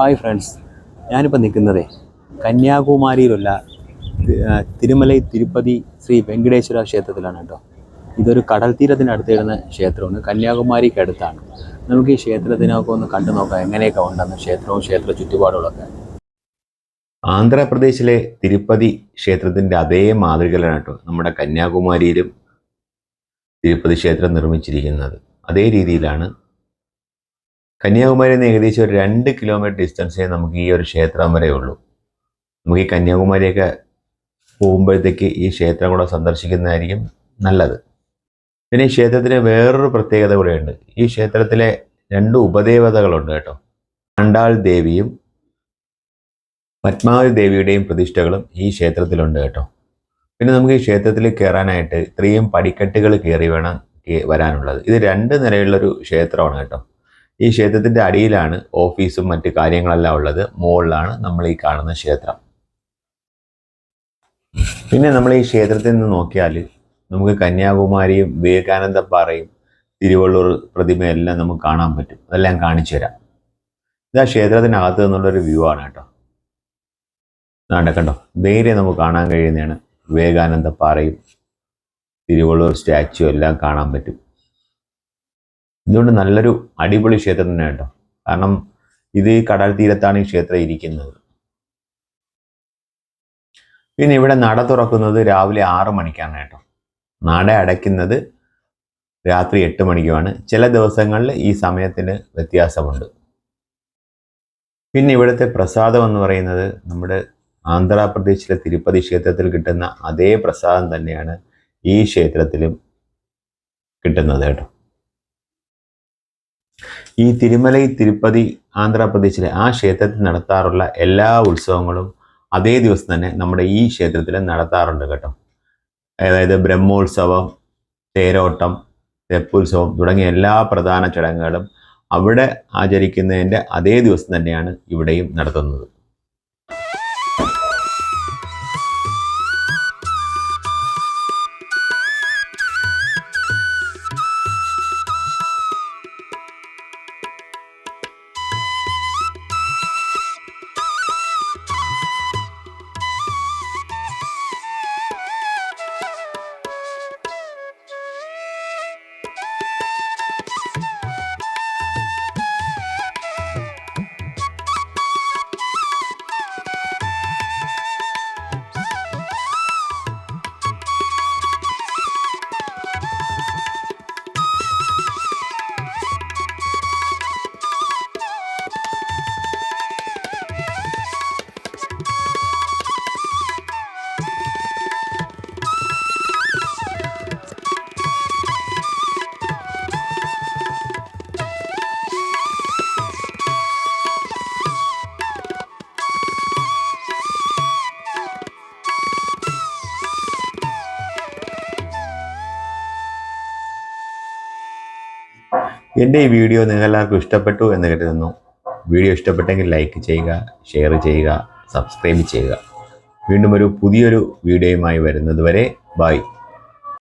Hi friends ഞാനിപ്പോൾ നിൽക്കുന്നതേ കന്യാകുമാരിയിലുള്ള തിരുമലൈ തിരുപ്പതി ശ്രീ വെങ്കടേശ്വര ക്ഷേത്രത്തിലാണ് കേട്ടോ. ഇതൊരു കടൽ തീരത്തിനടുത്ത് ഇടുന്ന ക്ഷേത്രമാണ്. കന്യാകുമാരിക്ക് അടുത്താണ്. നമുക്ക് ഈ ക്ഷേത്രത്തിനൊക്കെ ഒന്ന് കണ്ടു നോക്കാം എങ്ങനെയൊക്കെ ഉണ്ടെന്ന് ക്ഷേത്രവും ക്ഷേത്ര ചുറ്റുപാടുകളൊക്കെ. ആന്ധ്രാപ്രദേശിലെ തിരുപ്പതി ക്ഷേത്രത്തിന്റെ അതേ മാതൃകയിലാണ് കേട്ടോ നമ്മുടെ കന്യാകുമാരിയിലും തിരുപ്പതി ക്ഷേത്രം നിർമ്മിച്ചിരിക്കുന്നത്. അതേ രീതിയിലാണ് കന്യാകുമാരിയിൽ നിന്ന് ഏകദേശം ഒരു രണ്ട് കിലോമീറ്റർ ഡിസ്റ്റൻസേ നമുക്ക് ഈ ഒരു ക്ഷേത്രം വരെ ഉള്ളൂ. നമുക്ക് ഈ കന്യാകുമാരിയൊക്കെ പോകുമ്പോഴത്തേക്ക് ഈ ക്ഷേത്രം കൂടെ സന്ദർശിക്കുന്നതായിരിക്കും നല്ലത്. പിന്നെ ഈ ക്ഷേത്രത്തിന് വേറൊരു പ്രത്യേകത കൂടെയുണ്ട്. ഈ ക്ഷേത്രത്തിലെ രണ്ട് ഉപദേവതകളുണ്ട് കേട്ടോ. ആണ്ടാൾ ദേവിയും പത്മാവതി ദേവിയുടെയും പ്രതിഷ്ഠകളും ഈ ക്ഷേത്രത്തിലുണ്ട് കേട്ടോ. പിന്നെ നമുക്ക് ഈ ക്ഷേത്രത്തിൽ കയറാനായിട്ട് ഇത്രയും പടിക്കെട്ടുകൾ കയറി വേണം വരാനുള്ളത്. ഇത് രണ്ട് നിലയുള്ളൊരു ക്ഷേത്രമാണ് കേട്ടോ. ഈ ക്ഷേത്രത്തിന്റെ അടിയിലാണ് ഓഫീസും മറ്റ് കാര്യങ്ങളെല്ലാം ഉള്ളത്. മുകളിലാണ് നമ്മൾ ഈ കാണുന്ന ക്ഷേത്രം. പിന്നെ നമ്മൾ ഈ ക്ഷേത്രത്തിൽ നിന്ന് നോക്കിയാൽ നമുക്ക് കന്യാകുമാരിയും വിവേകാനന്ദ പാറയും തിരുവള്ളൂർ പ്രതിമയെല്ലാം നമുക്ക് കാണാൻ പറ്റും. അതെല്ലാം കാണിച്ചു തരാം. ഇതാ ക്ഷേത്രത്തിനകത്ത് നിന്നുള്ളൊരു വ്യൂ ആണ് കേട്ടോ. ഇതാണ്ട് കണ്ടോ? ധൈര്യം നമുക്ക് കാണാൻ കഴിയുന്നതാണ് വിവേകാനന്ദ പാറയും തിരുവള്ളൂർ സ്റ്റാച്ചു എല്ലാം കാണാൻ പറ്റും. ഇതുകൊണ്ട് നല്ലൊരു അടിപൊളി ക്ഷേത്രം തന്നെ കേട്ടോ. കാരണം ഇത് കടൽ തീരത്താണ് ഈ ക്ഷേത്രം ഇരിക്കുന്നത്. പിന്നെ ഇവിടെ നട തുറക്കുന്നത് രാവിലെ ആറ് മണിക്കാണ് കേട്ടോ. നട അടയ്ക്കുന്നത് രാത്രി എട്ട് മണിക്കുമാണ്. ചില ദിവസങ്ങളിൽ ഈ സമയത്തിന് വ്യത്യാസമുണ്ട്. പിന്നെ ഇവിടുത്തെ പ്രസാദം എന്ന് പറയുന്നത് നമ്മുടെ ആന്ധ്രാപ്രദേശിലെ തിരുപ്പതി ക്ഷേത്രത്തിൽ കിട്ടുന്ന അതേ പ്രസാദം തന്നെയാണ് ഈ ക്ഷേത്രത്തിലും കിട്ടുന്നത് കേട്ടോ. ഈ തിരുമലൈ തിരുപ്പതി ആന്ധ്രാപ്രദേശിലെ ആ ക്ഷേത്രത്തിൽ നടത്താറുള്ള എല്ലാ ഉത്സവങ്ങളും അതേ ദിവസം തന്നെ നമ്മുടെ ഈ ക്ഷേത്രത്തിൽ നടത്താറുണ്ട് കേട്ടോ. അതായത് ബ്രഹ്മോത്സവം തേരോട്ടം തെപ്പുത്സവം തുടങ്ങിയ എല്ലാ പ്രധാന ചടങ്ങുകളും അവിടെ ആചരിക്കുന്നതിന്റെ അതേ ദിവസം തന്നെയാണ് ഇവിടെയും നടത്തുന്നത്. എന്റെ ഈ വീഡിയോ നിങ്ങളെല്ലാവർക്കും ഇഷ്ടപ്പെട്ടു എന്ന് കരുതുന്നു. വീഡിയോ ഇഷ്ടപ്പെട്ടെങ്കിൽ ലൈക്ക് ചെയ്യുക ഷെയർ ചെയ്യുക സബ്സ്ക്രൈബ് ചെയ്യുക. വീണ്ടും ഒരു പുതിയൊരു വീഡിയോയുമായി വരുന്നതുവരെ ബൈ